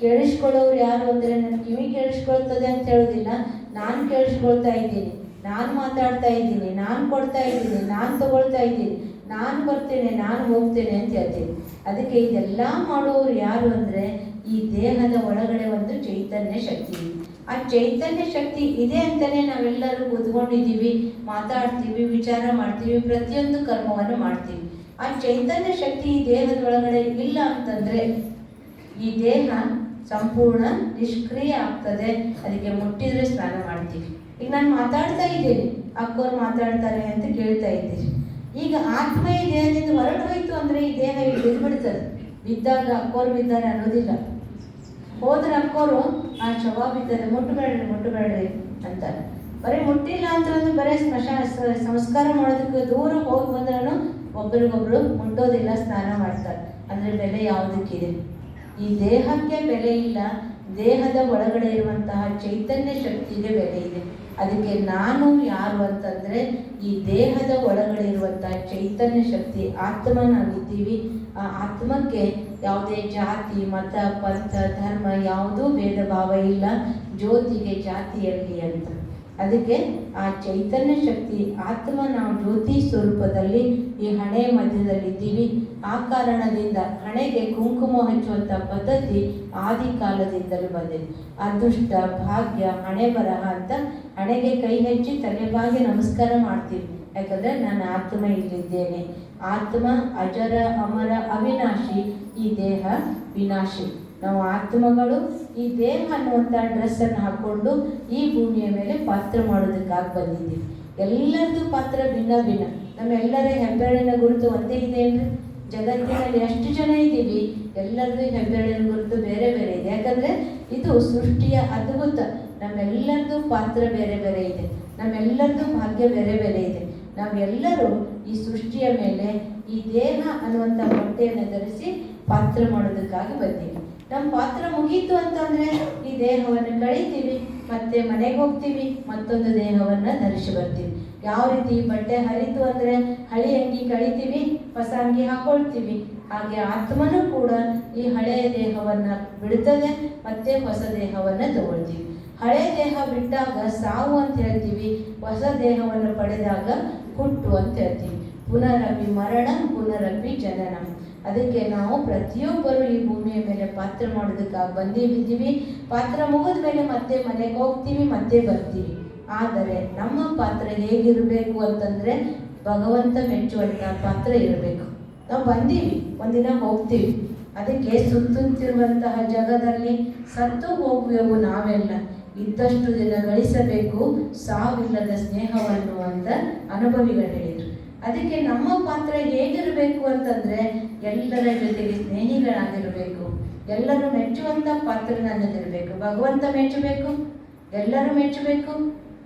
ಕೇಳಿಸ್ಕೊಳ್ಳೋರು ಯಾರು ಅಂದ್ರೆ ನನ್ನ ಕಿವಿ ಕೇಳಿಸ್ಕೊಳ್ತದೆ ಅಂತ ಹೇಳೋದಿಲ್ಲ. ನಾನು ಕೇಳಿಸ್ಕೊಳ್ತಾ ಇದ್ದೀನಿ. ನಾನು ಮಾತಾಡ್ತಾ ಇದ್ದೀನಿ. ನಾನು ಕೊಡ್ತಾ ಇದ್ದೀನಿ. ನಾನು ತಗೊಳ್ತಾ ಇದ್ದೀನಿ. ನಾನು ಬರ್ತೇನೆ, ನಾನು ಹೋಗ್ತೇನೆ ಅಂತ ಹೇಳ್ತೀನಿ. ಅದಕ್ಕೆ ಇದೆಲ್ಲ ಮಾಡುವವರು ಯಾರು ಅಂದ್ರೆ ಈ ದೇಹದ ಒಳಗಡೆ ಒಂದು ಚೈತನ್ಯ ಶಕ್ತಿ. ಆ ಚೈತನ್ಯ ಶಕ್ತಿ ಇದೆ ಅಂತಲೇ ನಾವೆಲ್ಲರೂ ಕೂತ್ಕೊಂಡಿದ್ದೀವಿ ಮಾತಾಡ್ತೀವಿ, ವಿಚಾರ ಮಾಡ್ತೀವಿ, ಪ್ರತಿಯೊಂದು ಕರ್ಮವನ್ನು ಮಾಡ್ತೀವಿ. ಆ ಚೈತನ್ಯ ಶಕ್ತಿ ಈ ದೇಹದ ಒಳಗಡೆ ಇಲ್ಲ ಅಂತಂದ್ರೆ ಈ ದೇಹ ಸಂಪೂರ್ಣ ನಿಷ್ಕ್ರಿಯ ಆಗ್ತದೆ. ಅದಕ್ಕೆ ಮುಟ್ಟಿದ್ರೆ ಸ್ನಾನ ಮಾಡ್ತೀವಿ. ಈಗ ನಾನು ಮಾತಾಡ್ತಾ ಇದ್ದೀನಿ, ಅಕ್ಕೋರು ಮಾತಾಡ್ತಾರೆ ಅಂತ ಕೇಳ್ತಾ ಇದ್ದೀರಿ ಈಗ ಆತ್ಮ ಈ ದೇಹದಿಂದ ಹೊರಟು ಹೋಯ್ತು ಅಂದ್ರೆ ಈ ದೇಹ ಇಲ್ಲಿ ಬಿದ್ದುಬಿಡ್ತದೆ. ಬಿದ್ದಾಗ ಅಕ್ಕೋರು ಬಿದ್ದಾರೆ ಅನ್ನೋದಿಲ್ಲ. ಹೋದ್ರೆ ಅಕ್ಕೋರು ಆ ಶವ ಬಿದ್ದರೆ ಮುಟ್ಟಬೇಡ್ರಿ ಮುಟ್ಟಬೇಡ್ರಿ ಅಂತಾರೆ. ಬರೀ ಮುಟ್ಟಿಲ್ಲ ಅಂತಂದ್ರೆ ಬರೀ ಸ್ಮಶಾನ ಸಂಸ್ಕಾರ ಮಾಡೋದಕ್ಕೆ ದೂರ ಹೋಗಿ ಬಂದ್ರೂ ಒಬ್ರಿಗೊಬ್ರು ಮುಟ್ಟೋದಿಲ್ಲ, ಸ್ನಾನ ಮಾಡ್ತಾರೆ. ಅಂದ್ರೆ ಬೆಲೆ ಯಾವುದಕ್ಕಿದೆ? ಈ ದೇಹಕ್ಕೆ ಬೆಲೆ ಇಲ್ಲ, ದೇಹದ ಒಳಗಡೆ ಇರುವಂತಹ ಚೈತನ್ಯ ಶಕ್ತಿಗೆ ಬೆಲೆ ಇದೆ. ಅದಕ್ಕೆ ನಾನು ಯಾರು ಅಂತಂದ್ರೆ ಈ ದೇಹದ ಒಳಗಡೆ ಚೈತನ್ಯ ಶಕ್ತಿ ಆತ್ಮ ನಾವಿದ್ದೀವಿ ಆ ಆತ್ಮಕ್ಕೆ ಯಾವುದೇ ಜಾತಿ, ಮತ, ಪಂಥ, ಧರ್ಮ ಯಾವುದೂ ಭೇದ ಭಾವ ಇಲ್ಲ. ಜ್ಯೋತಿಗೆ ಜಾತಿಯಲ್ಲಿ ಅಂತ. ಅದಕ್ಕೆ ಆ ಚೈತನ್ಯ ಶಕ್ತಿ ಆತ್ಮ ನಾವು ಜ್ಯೋತಿ ಸ್ವರೂಪದಲ್ಲಿ ಈ ಹಣೆ ಮಧ್ಯದಲ್ಲಿದ್ದೀವಿ. ಆ ಕಾರಣದಿಂದ ಹಣೆಗೆ ಕುಂಕುಮ ಹಚ್ಚುವಂಥ ಪದ್ಧತಿ ಆದಿ ಕಾಲದಿಂದಲೂ ಬಂದಿದೆ. ಅದೃಷ್ಟ, ಭಾಗ್ಯ, ಹಣೆ ಬರಹ ಅಂತ ಹಣೆಗೆ ಕೈ ಹಚ್ಚಿ ತಲೆಬಾಗಿ ನಮಸ್ಕಾರ ಮಾಡ್ತೀವಿ. ಯಾಕಂದ್ರೆ ನಾನು ಆತ್ಮ ಇಲ್ಲಿದ್ದೇನೆ. ಆತ್ಮ, ಅಜರ, ಅಮರ, ಅವಿನಾಶಿ, ಈ ದೇಹ ವಿನಾಶಿ. ನಾವು ಆತ್ಮಗಳು ಈ ದೇಹ ಅನ್ನುವಂಥ ಡ್ರೆಸ್ಸನ್ನು ಹಾಕ್ಕೊಂಡು ಈ ಭೂಮಿಯ ಮೇಲೆ ಪಾತ್ರ ಮಾಡೋದಕ್ಕಾಗಿ ಬಂದಿದ್ದೀವಿ. ಎಲ್ಲರದ್ದು ಪಾತ್ರ ಭಿನ್ನ ಭಿನ್ನ. ನಮ್ಮೆಲ್ಲರ ಹೆಬ್ಬೆರಳಿನ ಗುರುತು ಒಂದೇ ಇದೆ ಅಂದರೆ ಜಗತ್ತಿನಲ್ಲಿ ಎಷ್ಟು ಜನ ಇದ್ದೀವಿ. ಎಲ್ಲರದ್ದು ಹೆಬ್ಬೆರಳಿನ ಗುರುತು ಬೇರೆ ಬೇರೆ ಇದೆ. ಯಾಕಂದರೆ ಇದು ಸೃಷ್ಟಿಯ ಅದ್ಭುತ. ನಮ್ಮೆಲ್ಲರದ್ದು ಪಾತ್ರ ಬೇರೆ ಬೇರೆ ಇದೆ. ನಮ್ಮೆಲ್ಲರದ್ದು ಭಾಗ್ಯ ಬೇರೆ ಬೇರೆ ಇದೆ. ನಾವೆಲ್ಲರೂ ಈ ಸೃಷ್ಟಿಯ ಮೇಲೆ ಈ ದೇಹ ಅನ್ನುವಂಥ ಬಟ್ಟೆಯನ್ನು ಧರಿಸಿ ಪಾತ್ರ ಮಾಡೋದಕ್ಕಾಗಿ ಬಂದೀವಿ ನಮ್ಮ ಪಾತ್ರ ಮುಗೀತು ಅಂತಂದ್ರೆ ಈ ದೇಹವನ್ನು ಕಳಿತೀವಿ, ಮತ್ತೆ ಮನೆಗೆ ಹೋಗ್ತೀವಿ, ಮತ್ತೊಂದು ದೇಹವನ್ನು ಧರಿಸಿ ಬರ್ತೀವಿ. ಯಾವ ರೀತಿ ಬಟ್ಟೆ ಹರಿತು ಅಂದ್ರೆ ಹಳಿ ಅಂಗಿ ಕಳಿತೀವಿ, ಹೊಸ ಅಂಗಿ ಹಾಕೊಳ್ತೀವಿ. ಹಾಗೆ ಆತ್ಮನೂ ಕೂಡ ಈ ಹಳೆಯ ದೇಹವನ್ನ ಬಿಡುತ್ತದೆ ಮತ್ತೆ ಹೊಸ ದೇಹವನ್ನ ತಗೊಳ್ತೀವಿ. ಹಳೆ ದೇಹ ಬಿಟ್ಟಾಗ ಸಾವು ಅಂತ ಹೇಳ್ತೀವಿ, ಹೊಸ ದೇಹವನ್ನು ಪಡೆದಾಗ ಹುಟ್ಟು ಅಂತ ಹೇಳ್ತೀವಿ. ಪುನರಪಿ ಮರಣ ಪುನರಪಿ ಜನನ ಅದಕ್ಕೆ ನಾವು ಪ್ರತಿಯೊಬ್ಬರು ಈ ಭೂಮಿಯ ಮೇಲೆ ಪಾತ್ರ ಮಾಡೋದಕ್ಕಾಗಿ ಬಂದೇ ಬಿದ್ದೀವಿ. ಪಾತ್ರ ಮುಗಿದ ಮೇಲೆ ಮತ್ತೆ ಮನೆಗೆ ಹೋಗ್ತೀವಿ, ಮತ್ತೆ ಬರ್ತೀವಿ. ಆದರೆ ನಮ್ಮ ಪಾತ್ರ ಹೇಗಿರಬೇಕು ಅಂತಂದ್ರೆ ಭಗವಂತ ಮೆಚ್ಚುವಂಥ ಪಾತ್ರ ಇರಬೇಕು. ನಾವು ಬಂದೀವಿ, ಒಂದಿನ ಹೋಗ್ತೀವಿ. ಅದಕ್ಕೆ ಸುತ್ತುತ್ತಿರುವಂತಹ ಜಗದಲ್ಲಿ ಸತ್ತು ಹೋಗುವೆವು ನಾವೆಲ್ಲ. ಇದ್ದಷ್ಟು ದಿನ ಗಳಿಸಬೇಕು, ಸಾವಿಲ್ಲದ ಸ್ನೇಹವನ್ನು ಅಂತ ಅನುಭವಿಗಳು ಹೇಳಿದರು. ಅದಕ್ಕೆ ನಮ್ಮ ಪಾತ್ರ ಹೇಗಿರಬೇಕು ಅಂತಂದ್ರೆ ಎಲ್ಲರ ಜೊತೆಗೆ ಸ್ನೇಹಿಗಳಾಗಿರಬೇಕು. ಎಲ್ಲರೂ ಮೆಚ್ಚುವಂತ ಪಾತ್ರ ನನ್ನದಿರಬೇಕು ಭಗವಂತ ಮೆಚ್ಚಬೇಕು? ಎಲ್ಲರೂ ಮೆಚ್ಚಬೇಕು?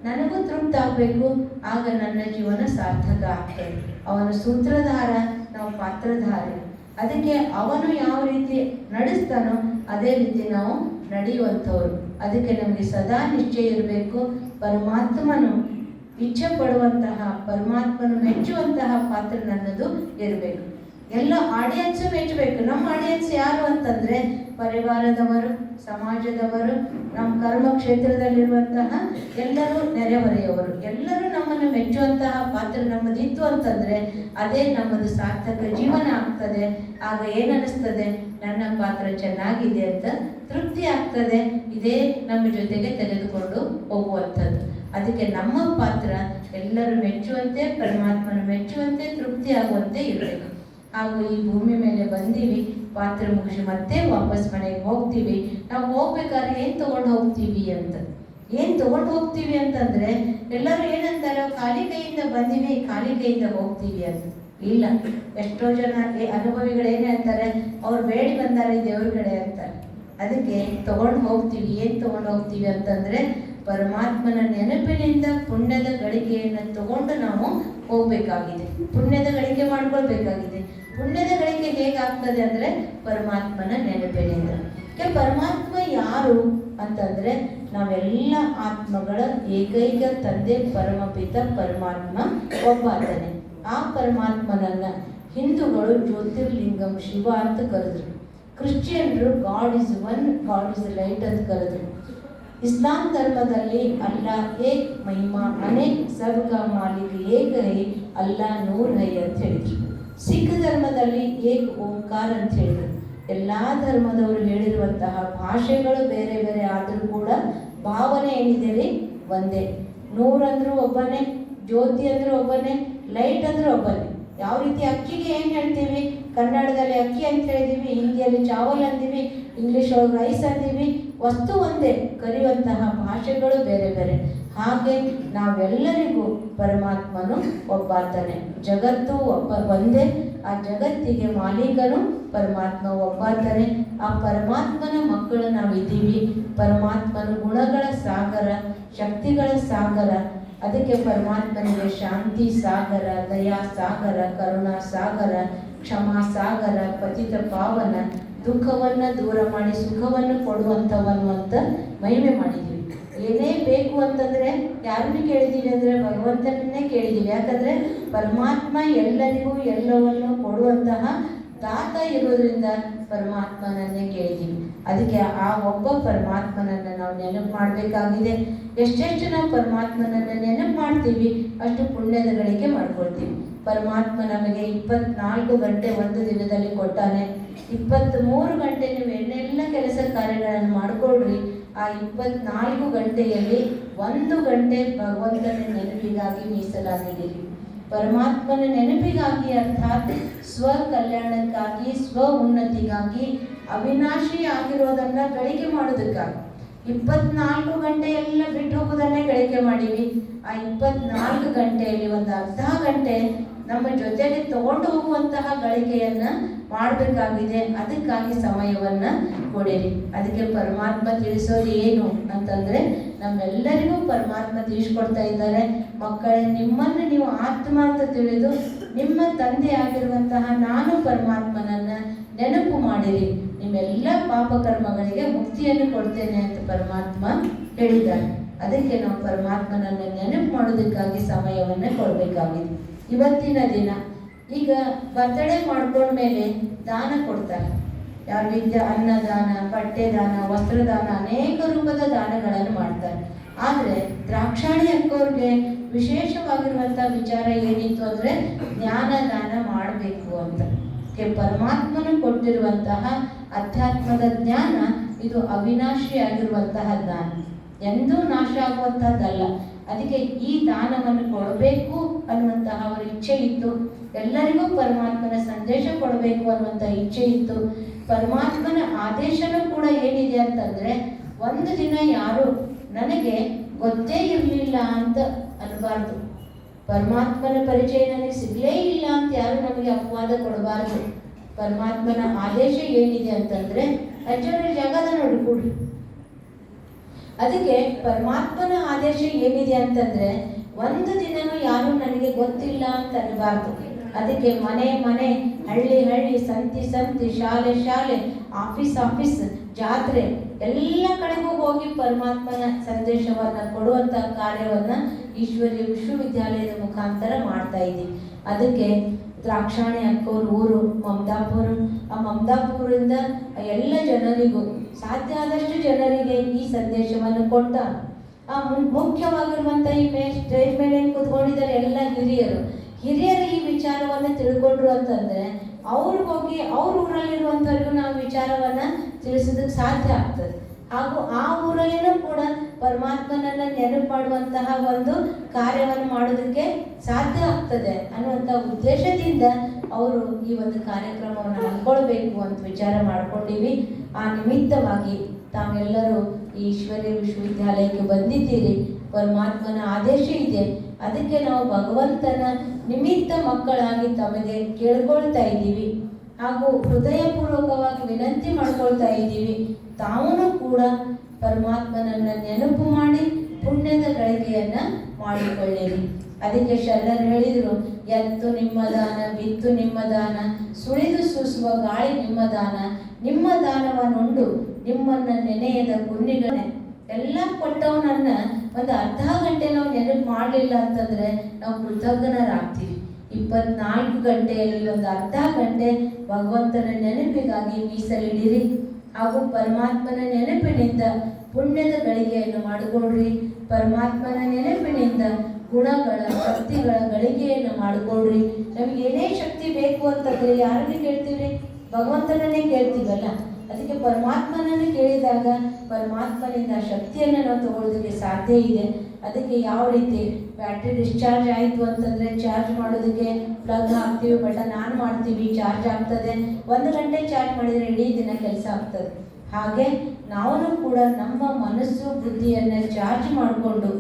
ನನಗೂ ತೃಪ್ತ ಆಗಬೇಕು. ಆಗ ನನ್ನ ಜೀವನ ಸಾರ್ಥಕ ಆಗ್ತದೆ. ಅವನ ಸೂತ್ರಧಾರ ನಾವು ಪಾತ್ರಧಾರಿ. ಅದಕ್ಕೆ ಅವನು ಯಾವ ರೀತಿ ನಡೆಸ್ತಾನೋ ಅದೇ ರೀತಿ ನಾವು ನಡೆಯುವಂಥವ್ರು. ಅದಕ್ಕೆ ನಮಗೆ ಸದಾ ನಿಶ್ಚಯ ಇರಬೇಕು. ಪರಮಾತ್ಮನು ಇಚ್ಛೆ ಪಡುವಂತಹ ಪರಮಾತ್ಮನ ಮೆಚ್ಚುವಂತಹ ಪಾತ್ರ ನನ್ನದು ಇರಬೇಕು. ಎಲ್ಲ ಆಡಿಯನ್ಸು ಮೆಚ್ಚಬೇಕು. ನಮ್ಮ ಆಡಿಯನ್ಸ್ ಯಾರು ಅಂತಂದ್ರೆ ಪರಿವಾರದವರು, ಸಮಾಜದವರು, ನಮ್ಮ ಕರ್ಮ ಕ್ಷೇತ್ರದಲ್ಲಿರುವಂತಹ ಎಲ್ಲರೂ ನೆರೆಹೊರೆಯವರು. ಎಲ್ಲರೂ ನಮ್ಮನ್ನು ಮೆಚ್ಚುವಂತಹ ಪಾತ್ರ ನಮ್ಮದಿತ್ತು ಅಂತಂದ್ರೆ ಅದೇ ನಮ್ಮದು ಸಾರ್ಥಕ ಜೀವನ ಆಗ್ತದೆ. ಆಗ ಏನನ್ನಿಸ್ತದೆ? ನನ್ನ ಪಾತ್ರ ಚೆನ್ನಾಗಿದೆ ಅಂತ ತೃಪ್ತಿ ಆಗ್ತದೆ. ಇದೇ ನಮ್ಮ ಜೊತೆಗೆ ತೆಗೆದುಕೊಂಡು ಹೋಗುವಂಥದ್ದು. ಅದಕ್ಕೆ ನಮ್ಮ ಪಾತ್ರ ಎಲ್ಲರೂ ಮೆಚ್ಚುವಂತೆ, ಪರಮಾತ್ಮನ ಮೆಚ್ಚುವಂತೆ, ತೃಪ್ತಿ ಆಗುವಂತೆ ಇರಬೇಕು. ಹಾಗೂ ಈ ಭೂಮಿ ಮೇಲೆ ಬಂದೀವಿ, ಪಾತ್ರ ಮುಗಿಸಿ ಮತ್ತೆ ವಾಪಸ್ ಮನೆಗೆ ಹೋಗ್ತೀವಿ. ನಾವು ಹೋಗ್ಬೇಕಾದ್ರೆ ಏನು ತಗೊಂಡು ಹೋಗ್ತೀವಿ ಅಂತ? ಏನು ತಗೊಂಡು ಹೋಗ್ತೀವಿ ಅಂತಂದ್ರೆ, ಎಲ್ಲರೂ ಏನಂತಾರೆ, ಖಾಲಿ ಕೈಯಿಂದ ಬಂದೀವಿ, ಖಾಲಿ ಕೈಯಿಂದ ಹೋಗ್ತೀವಿ ಅಂತ. ಇಲ್ಲ. ಎಷ್ಟೋ ಜನ ಅನುಭವಿಗಳು ಏನ್ ಹೇಳ್ತಾರೆ, ಅವ್ರು ಬೇಡಿ ಬಂದಾರೆ ದೇವ್ರ ಕಡೆ ಅಂತಾರೆ ಅದಕ್ಕೆ ತಗೊಂಡು ಹೋಗ್ತೀವಿ, ಏನು ತಗೊಂಡು ಹೋಗ್ತೀವಿ ಅಂತಂದ್ರೆ ಪರಮಾತ್ಮನ ನೆನಪಿನಿಂದ ಪುಣ್ಯದ ಗಳಿಕೆಯನ್ನು ತಗೊಂಡು ನಾವು ಹೋಗ್ಬೇಕಾಗಿದೆ. ಪುಣ್ಯದ ಗಳಿಕೆ ಮಾಡ್ಕೊಳ್ಬೇಕಾಗಿದೆ. ಪುಣ್ಯದ ಗಳಿಕೆ ಹೇಗಾಗ್ತದೆ ಅಂದ್ರೆ ಪರಮಾತ್ಮನ ನೆನಪಿನಿಂದ. ಪರಮಾತ್ಮ ಯಾರು ಅಂತಂದ್ರೆ ನಾವೆಲ್ಲ ಆತ್ಮಗಳ ಏಕೈಕ ತಂದೆ, ಪರಮಪಿತ ಪರಮಾತ್ಮ ಒಬ್ಬಾತನೆ. ಆ ಪರಮಾತ್ಮನನ್ನ ಹಿಂದೂಗಳು ಜ್ಯೋತಿರ್ಲಿಂಗಂ ಶಿವ ಅಂತ ಕರೆದ್ರು. ಕ್ರಿಶ್ಚಿಯನ್ರು God is one, God is light ಅಂತ ಕರೆದ್ರು. ಇಸ್ಲಾಂ ಧರ್ಮದಲ್ಲಿ ಅಲ್ಲಾ ಏಕ್ ಮಹಿಮಾ ಅನೇಕ್ ಸರ್ಗ ಮಾಲಿಕ್ ಏಕ ಹೈ ಅಲ್ಲಾ ನೂರ್ ಹೈ ಅಂತ ಹೇಳಿದ್ರು. ಸಿಖ್ ಧರ್ಮದಲ್ಲಿ ಏಕ್ ಓಂಕಾರ ಅಂತ ಹೇಳಿದ್ರು. ಎಲ್ಲಾ ಧರ್ಮದವರು ಹೇಳಿರುವಂತಹ ಭಾಷೆಗಳು ಬೇರೆ ಬೇರೆ ಆದರೂ ಕೂಡ ಭಾವನೆ ಏನಿದೆ ರೀ ಒಂದೇ. ನೂರ್ ಅಂದ್ರೂ ಒಬ್ಬನೇ, ಜ್ಯೋತಿ ಅಂದ್ರೂ ಒಬ್ಬನೇ, ಲೈಟ್ ಅಂದ್ರೂ ಒಬ್ಬನೇ. ಯಾವ ರೀತಿ ಅಕ್ಕಿಗೆ ಏನು ಹೇಳ್ತೀವಿ? ಕನ್ನಡದಲ್ಲಿ ಅಕ್ಕಿ ಅಂತ ಹೇಳಿದೀವಿ, ಹಿಂದಿಯಲ್ಲಿ ಚಾವಲ್ ಅಂತೀವಿ ಇಂಗ್ಲಿಷ್ ಒಳಗೆ ರೈಸ್ ಅಂತೀವಿ ವಸ್ತು ಒಂದೇ, ಕಲಿಯುವಂತಹ ಭಾಷೆಗಳು ಬೇರೆ ಬೇರೆ. ಹಾಗೆ ನಾವೆಲ್ಲರಿಗೂ ಪರಮಾತ್ಮನು ಒಬ್ಬಾತನೇ ಜಗತ್ತು ಒಬ್ಬ, ಒಂದೇ, ಆ ಜಗತ್ತಿಗೆ ಮಾಲೀಕನು ಪರಮಾತ್ಮ ಒಬ್ಬಾತನೇ ಆ ಪರಮಾತ್ಮನ ಮಕ್ಕಳು ನಾವಿದ್ದೀವಿ. ಪರಮಾತ್ಮನ ಗುಣಗಳ ಸಾಗರ, ಶಕ್ತಿಗಳ ಸಾಗರ. ಅದಕ್ಕೆ ಪರಮಾತ್ಮನಿಗೆ ಶಾಂತಿ ಸಾಗರ, ದಯಾ ಸಾಗರ, ಕರುಣಾ ಸಾಗರ. ಕ್ಷಮಾ ಸಾಗರ ಪತಿತ ಪಾವನ, ದುಃಖವನ್ನು ದೂರ ಮಾಡಿ, ಸುಖವನ್ನು ಕೊಡುವಂಥವನು ಅಂತ ಮಹಿಮೆ ಮಾಡಿದ್ದೀವಿ. ಏನೇ ಬೇಕು ಅಂತಂದರೆ ಯಾರನ್ನು ಕೇಳಿದ್ದೀವಿ ಅಂದರೆ ಭಗವಂತನನ್ನೇ ಕೇಳಿದ್ದೀವಿ. ಯಾಕಂದರೆ ಪರಮಾತ್ಮ ಎಲ್ಲರಿಗೂ ಎಲ್ಲವನ್ನು ಕೊಡುವಂತಹ ದಾತ ಇರೋದ್ರಿಂದ ಪರಮಾತ್ಮನನ್ನೇ ಕೇಳಿದ್ದೀವಿ. ಅದಕ್ಕೆ ಆ ಒಬ್ಬ ಪರಮಾತ್ಮನನ್ನು ನಾವು ನೆನಪು ಮಾಡಬೇಕಾಗಿದೆ. ಎಷ್ಟೆಷ್ಟು ನಾವು ಪರಮಾತ್ಮನನ್ನು ನೆನಪು ಮಾಡ್ತೀವಿ, ಅಷ್ಟು ಪುಣ್ಯದ ಗಳಿಕೆ ಮಾಡ್ಕೊಳ್ತೀವಿ. ಪರಮಾತ್ಮ ನಮಗೆ ಇಪ್ಪತ್ನಾಲ್ಕು ಗಂಟೆ ಒಂದು ದಿನದಲ್ಲಿ ಕೊಟ್ಟಾನೆ. ಇಪ್ಪತ್ತ್ ಮೂರು ಗಂಟೆ ನೀವು ಏನೆಲ್ಲ ಕೆಲಸ ಕಾರ್ಯಗಳನ್ನು ಮಾಡ್ಕೊಳ್ರಿ ಆ ಇಪ್ಪತ್ನಾಲ್ಕು ಗಂಟೆಯಲ್ಲಿ ಒಂದು ಗಂಟೆ ಭಗವಂತನ ನೆನಪಿಗಾಗಿ ಮೀಸಲಾಗಿದ್ದೀರಿ. ಪರಮಾತ್ಮನ ನೆನಪಿಗಾಗಿ ಅರ್ಥಾತ್ ಸ್ವ ಕಲ್ಯಾಣಕ್ಕಾಗಿ, ಸ್ವ ಉನ್ನತಿಗಾಗಿ ಅವಿನಾಶಿ ಆಗಿರೋದನ್ನ ಗಳಿಕೆ ಮಾಡೋದಕ್ಕಾಗಿ. ಇಪ್ಪತ್ನಾಲ್ಕು ಗಂಟೆ ಎಲ್ಲ ಬಿಟ್ಟು ಹೋಗೋದನ್ನೇ ಗಳಿಕೆ ಮಾಡೀವಿ. ಆ ಇಪ್ಪತ್ನಾಲ್ಕು ಗಂಟೆಯಲ್ಲಿ ಒಂದು ಅರ್ಧ ಗಂಟೆ ನಮ್ಮ ಜೊತೆಗೆ ತಗೊಂಡು ಹೋಗುವಂತಹ ಗಳಿಕೆಯನ್ನ ಮಾಡಬೇಕಾಗಿದೆ. ಅದಕ್ಕಾಗಿ ಸಮಯವನ್ನ ಕೊಡಿರಿ. ಅದಕ್ಕೆ ಪರಮಾತ್ಮ ತಿಳಿಸೋದು ಏನು ಅಂತಂದ್ರೆ, ನಮ್ಮೆಲ್ಲರಿಗೂ ಪರಮಾತ್ಮ ತಿಳಿಸ್ಕೊಡ್ತಾ ಇದ್ದಾರೆ. ಮಕ್ಕಳೇ, ನಿಮ್ಮನ್ನು ನೀವು ಆತ್ಮ ಅಂತ ತಿಳಿದು ನಿಮ್ಮ ತಂದೆ ಆಗಿರುವಂತಹ ನಾನು ಪರಮಾತ್ಮನನ್ನ ನೆನಪು ಮಾಡಿರಿ. ನಿಮ್ಮೆಲ್ಲ ಪಾಪ ಕರ್ಮಗಳಿಗೆ ಮುಕ್ತಿಯನ್ನು ಕೊಡ್ತೇನೆ ಅಂತ ಪರಮಾತ್ಮ ಹೇಳಿದ್ದಾರೆ. ಅದಕ್ಕೆ ನಾವು ಪರಮಾತ್ಮನನ್ನ ನೆನಪು ಮಾಡೋದಕ್ಕಾಗಿ ಸಮಯವನ್ನು ಕೊಡಬೇಕಾಗಿದೆ. ಇವತ್ತಿನ ದಿನ. ಈಗ ಬರ್ತಡೇ ಮಾಡ್ಕೊಂಡ್ಮೇಲೆ ದಾನ ಕೊಡ್ತಾರೆ. ಯಾರು ವಿದ್ಯೆ ಅನ್ನದಾನ ಬಟ್ಟೆದಾನ ವಸ್ತ್ರದಾನ ಅನೇಕ ರೂಪದ ದಾನಗಳನ್ನು ಮಾಡ್ತಾರೆ. ಆದರೆ ದ್ರಾಕ್ಷಾಣಿ ಅಕ್ಕವ್ರಿಗೆ ವಿಶೇಷವಾಗಿರುವಂಥ ವಿಚಾರ ಏನಿತ್ತು ಅಂದರೆ ಜ್ಞಾನದಾನ ಮಾಡಬೇಕು ಅಂತ. ಪರಮಾತ್ಮನು ಕೊಟ್ಟಿರುವಂತಹ ಅಧ್ಯಾತ್ಮದ ಜ್ಞಾನ ಇದು ಅವಿನಾಶಿಯಾಗಿರುವಂತಹ ದಾನ. ಎಂದೂ ನಾಶ ಆಗುವಂತಹದ್ದಲ್ಲ. ಅದಕ್ಕೆ ಈ ದಾನವನ್ನು ಕೊಡಬೇಕು ಅನ್ನುವಂತಹ ಅವರ ಇಚ್ಛೆ ಇತ್ತು. ಎಲ್ಲರಿಗೂ ಪರಮಾತ್ಮನ ಸಂದೇಶ ಕೊಡಬೇಕು ಅನ್ನುವಂಥ ಇಚ್ಛೆ ಇತ್ತು. ಪರಮಾತ್ಮನ ಆದೇಶನೂ ಕೂಡ ಏನಿದೆ ಅಂತಂದ್ರೆ, ಒಂದು ದಿನ ಯಾರು ನನಗೆ ಗೊತ್ತೇ ಇರಲಿಲ್ಲ ಅಂತ ಅನ್ಬಾರ್ದು. ಪರಮಾತ್ಮನ ಪರಿಚಯ ನನಗೆ ಸಿಗಲೇ ಇಲ್ಲ ಅಂತ ಯಾರು ನಮಗೆ ಅಪವಾದ ಕೊಡಬಾರ್ದು. ಪರಮಾತ್ಮನ ಆದೇಶ ಏನಿದೆ ಅಂತಂದ್ರೆ ಅಜ್ಜನ ಜಾಗದ ನೋಡಿಕೊಡಿ ಅದಕ್ಕೆ ಪರಮಾತ್ಮನ ಆದೇಶ ಏನಿದೆ ಅಂತಂದ್ರೆ ಒಂದು ದಿನನೂ ಯಾರು ನನಗೆ ಗೊತ್ತಿಲ್ಲ ಅಂತ ಅನ್ಬಾರ್ದು. ಅದಕ್ಕೆ ಮನೆ ಮನೆ, ಹಳ್ಳಿ ಹಳ್ಳಿ, ಸಂತಿ ಸಂತಿ, ಶಾಲೆ ಶಾಲೆ, ಆಫೀಸ್ ಆಫೀಸ್, ಜಾತ್ರೆ, ಎಲ್ಲ ಕಡೆಗೂ ಹೋಗಿ ಪರಮಾತ್ಮನ ಸಂದೇಶವನ್ನ ಕೊಡುವಂತ ಕಾರ್ಯವನ್ನ ಈಶ್ವರಿ ವಿಶ್ವವಿದ್ಯಾಲಯದ ಮುಖಾಂತರ ಮಾಡ್ತಾ ಇದ್ದೀವಿ ಅದಕ್ಕೆ ದ್ರಾಕ್ಷಾಣಿ ಅಕ್ಕೋರ್ ಊರು ಮಮದಾಪುರ ಆ ಮಮದಾಪುರದಿಂದ ಎಲ್ಲ ಜನರಿಗೂ, ಸಾಧ್ಯ ಆದಷ್ಟು ಜನರಿಗೆ ಈ ಸಂದೇಶವನ್ನು ಕೊಟ್ಟ ಆ, ಮು- ಮುಖ್ಯವಾಗಿರುವಂತ ಈ ಮೇ ಸ್ಟೇಜ್ ಮೇಲೆ ಕೂತ್ಕೊಂಡಿದ್ದಾರೆ ಎಲ್ಲ ಹಿರಿಯರು. ಹಿರಿಯರು ಈ ವಿಚಾರವನ್ನ ತಿಳ್ಕೊಂಡ್ರು ಅಂತಂದ್ರೆ ಅವ್ರಿಗೆ ಹೋಗಿ ಅವ್ರ ಊರಲ್ಲಿರುವಂಥವ್ರಿಗೂ ನಾವು ವಿಚಾರವನ್ನ ತಿಳಿಸೋದಕ್ಕೆ ಸಾಧ್ಯ ಆಗ್ತದೆ. ಹಾಗೂ ಆ ಊರಲ್ಲಿನೂ ಕೂಡ ಪರಮಾತ್ಮನನ್ನ ನೆನಪು ಮಾಡುವಂತಹ ಒಂದು ಕಾರ್ಯವನ್ನು ಮಾಡೋದಕ್ಕೆ ಸಾಧ್ಯ ಆಗ್ತದೆ ಅನ್ನುವಂಥ ಉದ್ದೇಶದಿಂದ ಅವರು ಈ ಒಂದು ಕಾರ್ಯಕ್ರಮವನ್ನು ಹಮ್ಮಿಕೊಳ್ಬೇಕು ಅಂತ ವಿಚಾರ ಮಾಡ್ಕೊಂಡಿವಿ. ಆ ನಿಮಿತ್ತವಾಗಿ ತಾವೆಲ್ಲರೂ ಈ ಈಶ್ವರ್ಯ ವಿಶ್ವವಿದ್ಯಾಲಯಕ್ಕೆ ಬಂದಿದ್ದೀರಿ. ಪರಮಾತ್ಮನ ಆದೇಶ ಇದೆ. ಅದಕ್ಕೆ ನಾವು ಭಗವಂತನ ನಿಮಿತ್ತ ಮಕ್ಕಳಾಗಿ ತಮಗೆ ಕೇಳ್ಕೊಳ್ತಾ ಇದ್ದೀವಿ. ಹಾಗೂ ಹೃದಯಪೂರ್ವಕವಾಗಿ ವಿನಂತಿ ಮಾಡ್ಕೊಳ್ತಾ ಇದ್ದೀವಿ. ತಾವೂ ಕೂಡ ಪರಮಾತ್ಮನನ್ನ ನೆನಪು ಮಾಡಿ ಪುಣ್ಯದ ಗಳಿಗೆಯನ್ನ ಮಾಡಿಕೊಳ್ಳಿರಿ. ಅದಕ್ಕೆ ಶರಣರು ಹೇಳಿದರು, ಎತ್ತು ನಿಮ್ಮ ದಾನ, ಬಿತ್ತು ನಿಮ್ಮ ದಾನ, ಸುಳಿದು ಸೂಸುವ ಗಾಳಿ ನಿಮ್ಮ ದಾನ, ನಿಮ್ಮ ದಾನವನ್ನುಂಡು ನಿಮ್ಮನ್ನ ನೆನೆಯದ ಗುಂಡಿಗಳೇ ಎಲ್ಲ ಕೊಟ್ಟವನನ್ನ ಒಂದು ಅರ್ಧ ಗಂಟೆ ನಾವು ನೆನಪು ಮಾಡಲಿಲ್ಲ ಅಂತಂದ್ರೆ ನಾವು ಕೃತಜ್ಞರಾಗ್ತೀವಿ. ಇಪ್ಪತ್ನಾಲ್ಕು ಗಂಟೆಯಲ್ಲಿ ಒಂದು ಅರ್ಧ ಗಂಟೆ ಭಗವಂತನ ನೆನಪಿಗಾಗಿ ಮೀಸಲಿಡಿರಿ. ಹಾಗೂ ಪರಮಾತ್ಮನ ನೆನಪಿನಿಂದ ಪುಣ್ಯದ ಗಳಿಗೆಯನ್ನು ಮಾಡಿಕೊಡ್ರಿ. ಪರಮಾತ್ಮನ ನೆನಪಿನಿಂದ ಗುಣಗಳ, ಶಕ್ತಿಗಳ ಗಳಿಗೆಯನ್ನು ಮಾಡಿಕೊಡ್ರಿ. ನಮ್ಗೆ ಏನೇ ಶಕ್ತಿ ಬೇಕು ಅಂತಂದ್ರೆ ಯಾರನ್ನ ಕೇಳ್ತೀವಿ? ಭಗವಂತನನ್ನೇ ಕೇಳ್ತೀವಲ್ಲ? ಅದಕ್ಕೆ ಪರಮಾತ್ಮನನ್ನು ಕೇಳಿದಾಗ ಪರಮಾತ್ಮನಿಂದ ಶಕ್ತಿಯನ್ನು ನಾವು ತಗೊಳ್ಳೋದಕ್ಕೆ ಸಾಧ್ಯ ಇದೆ. ಅದಕ್ಕೆ ಯಾವ ರೀತಿ ಬ್ಯಾಟ್ರಿ ಡಿಸ್ಚಾರ್ಜ್ ಆಯಿತು ಅಂತಂದರೆ ಚಾರ್ಜ್ ಮಾಡೋದಕ್ಕೆ ಪ್ಲಗ್ ಹಾಕ್ತೀವಿ ಬಟನ್ ಆನ್ ಮಾಡ್ತೀವಿ ಚಾರ್ಜ್ ಆಗ್ತದೆ. ಒಂದು ಗಂಟೆ ಚಾರ್ಜ್ ಮಾಡಿದರೆ ಇಡೀ ದಿನ ಕೆಲಸ ಆಗ್ತದೆ. ಹಾಗೆ ನಾವು ಕೂಡ ನಮ್ಮ ಮನಸ್ಸು ಬುದ್ಧಿಯನ್ನು ಚಾರ್ಜ್ ಮಾಡಿಕೊಂಡು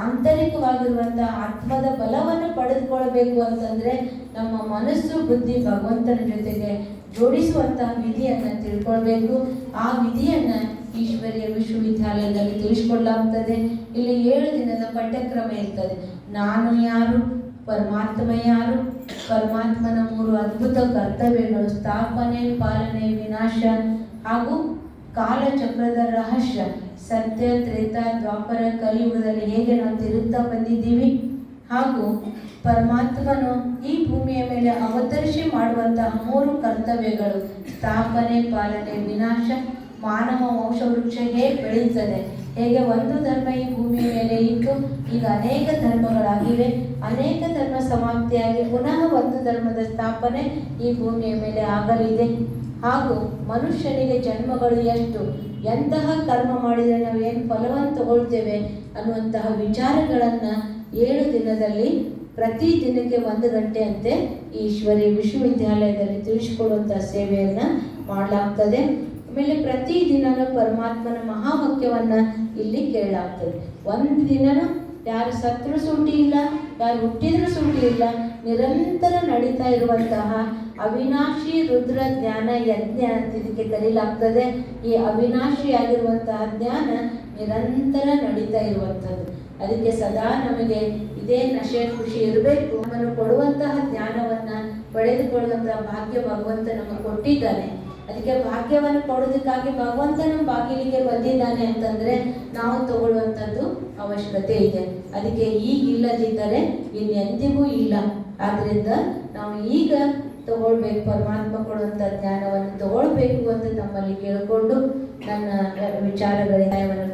ಆಂತರಿಕವಾಗಿರುವಂಥ ಆತ್ಮದ ಬಲವನ್ನು ಪಡೆದುಕೊಳ್ಬೇಕು ಅಂತಂದರೆ ನಮ್ಮ ಮನಸ್ಸು ಬುದ್ಧಿ ಭಗವಂತನ ಜೊತೆಗೆ ಜೋಡಿಸುವಂತಹ ವಿಧಿಯನ್ನು ತಿಳ್ಕೊಳ್ಬೇಕು. ಆ ವಿಧಿಯನ್ನು ಈಶ್ವರ್ಯ ವಿಶ್ವವಿದ್ಯಾಲಯದಲ್ಲಿ ತಿಳಿಸ್ಕೊಳ್ಳಾಗ್ತದೆ ಇಲ್ಲಿ ಏಳು ದಿನದ ಪಠ್ಯಕ್ರಮ ಇರ್ತದೆ. ನಾನು ಯಾರು? ಪರಮಾತ್ಮ ಯಾರು? ಪರಮಾತ್ಮನ ಮೂರು ಅದ್ಭುತ ಕರ್ತವ್ಯಗಳು, ಸ್ಥಾಪನೆ, ಪಾಲನೆ, ವಿನಾಶ ಹಾಗೂ ಕಾಲಚಕ್ರದ ರಹಸ್ಯ. ಸತ್ಯ, ತ್ರೇತ, ದ್ವಾಪರ ಕಲಿಯುಗದಲ್ಲಿ ಹೇಗೆ ನಾವು ತಿರುಗ್ತಾ ಬಂದಿದ್ದೀವಿ ಹಾಗೂ ಪರಮಾತ್ಮನು ಈ ಭೂಮಿಯ ಮೇಲೆ ಅವತರಿಸಿ ಮಾಡುವಂತಹ ಮೂರು ಕರ್ತವ್ಯಗಳು. ಸ್ಥಾಪನೆ ಪಾಲನೆ, ವಿನಾಶ, ಮಾನವ ವಂಶವೃಕ್ಷ ಹೇಗೆ ಬೆಳೀತದೆ ಹೇಗೆ ಒಂದು ಧರ್ಮ ಈ ಭೂಮಿಯ ಮೇಲೆ ಇತ್ತು ಈಗ ಅನೇಕ ಧರ್ಮಗಳಾಗಿವೆ. ಅನೇಕ ಧರ್ಮ ಸಮಾಪ್ತಿಯಾಗಿ ಪುನಃ ಒಂದು ಧರ್ಮದ ಸ್ಥಾಪನೆ ಈ ಭೂಮಿಯ ಮೇಲೆ ಆಗಲಿದೆ. ಹಾಗೂ ಮನುಷ್ಯನಿಗೆ ಜನ್ಮಗಳು ಎಷ್ಟು? ಎಂತಹ ಕರ್ಮ ಮಾಡಿದರೆ ನಾವು ಏನು ಫಲವನ್ನು ತಗೊಳ್ತೇವೆ ಅನ್ನುವಂತಹ ವಿಚಾರಗಳನ್ನು ಏಳು ದಿನದಲ್ಲಿ ಪ್ರತಿ ದಿನಕ್ಕೆ ಒಂದು ಗಂಟೆಯಂತೆ ಈಶ್ವರಿ ವಿಶ್ವವಿದ್ಯಾಲಯದಲ್ಲಿ ತಿಳಿಸಿಕೊಡುವಂತಹ ಸೇವೆಯನ್ನು ಮಾಡಲಾಗ್ತದೆ. ಆಮೇಲೆ ಪ್ರತಿ ದಿನನೂ ಪರಮಾತ್ಮನ ಮಹಾವಾಕ್ಯವನ್ನ ಇಲ್ಲಿ ಕೇಳಲಾಗ್ತದೆ. ಒಂದು ದಿನನೂ ಯಾರು ಸತ್ರು ಸೂಟಿ ಇಲ್ಲ, ಯಾರು ಹುಟ್ಟಿದ್ರು ಸೂಟಿ ಇಲ್ಲ, ನಿರಂತರ ನಡೀತಾ ಇರುವಂತಹ ಅವಿನಾಶಿ ರುದ್ರ ಜ್ಞಾನ ಯಜ್ಞ ಅಂತ ಇದಕ್ಕೆ ಕರೀಲಾಗ್ತದೆ. ಈ ಅವಿನಾಶಿಯಾಗಿರುವಂತಹ ಜ್ಞಾನ ನಿರಂತರ ನಡೀತಾ ಇರುವಂಥದ್ದು. ಅದಕ್ಕೆ ಸದಾ ನಮಗೆ ಇದೇ ನಶೆ ಖುಷಿ? ಇರಬೇಕು. ನಮ್ಮನ್ನು ಕೊಡುವಂತಹ ಜ್ಞಾನವನ್ನು ಪಡೆದುಕೊಳ್ಳುವಂತಹ ಭಾಗ್ಯ ಭಗವಂತ ನಮಗೆ ಕೊಟ್ಟಿದ್ದಾನೆ. ಅದಕ್ಕೆ ಭಾಗ್ಯವನ್ನು ಕೊಡೋದಕ್ಕಾಗಿ ಭಗವಂತ ನಮ್ಮ ಬಾಗಿಲಿಗೆ ಬಂದಿದ್ದಾನೆ ಅಂತಂದ್ರೆ ನಾವು ತಗೊಳ್ಳುವಂಥದ್ದು ಅವಶ್ಯಕತೆ ಇದೆ. ಅದಕ್ಕೆ ಈಗ ಇಲ್ಲದಿದ್ದರೆ ಇನ್ನೆಂದಿಗೂ ಇಲ್ಲ. ಆದ್ದರಿಂದ ನಾವು ಈಗ ತಗೊಳ್ಬೇಕು. ಪರಮಾತ್ಮ ಕೊಡುವಂಥ ಜ್ಞಾನವನ್ನು ತಗೊಳ್ಬೇಕು ಅಂತ ನಮ್ಮಲ್ಲಿ ಕೇಳಿಕೊಂಡು ನನ್ನ ವಿಚಾರಗಳಿಗೆ ನ್ಯಾಯವನ್ನು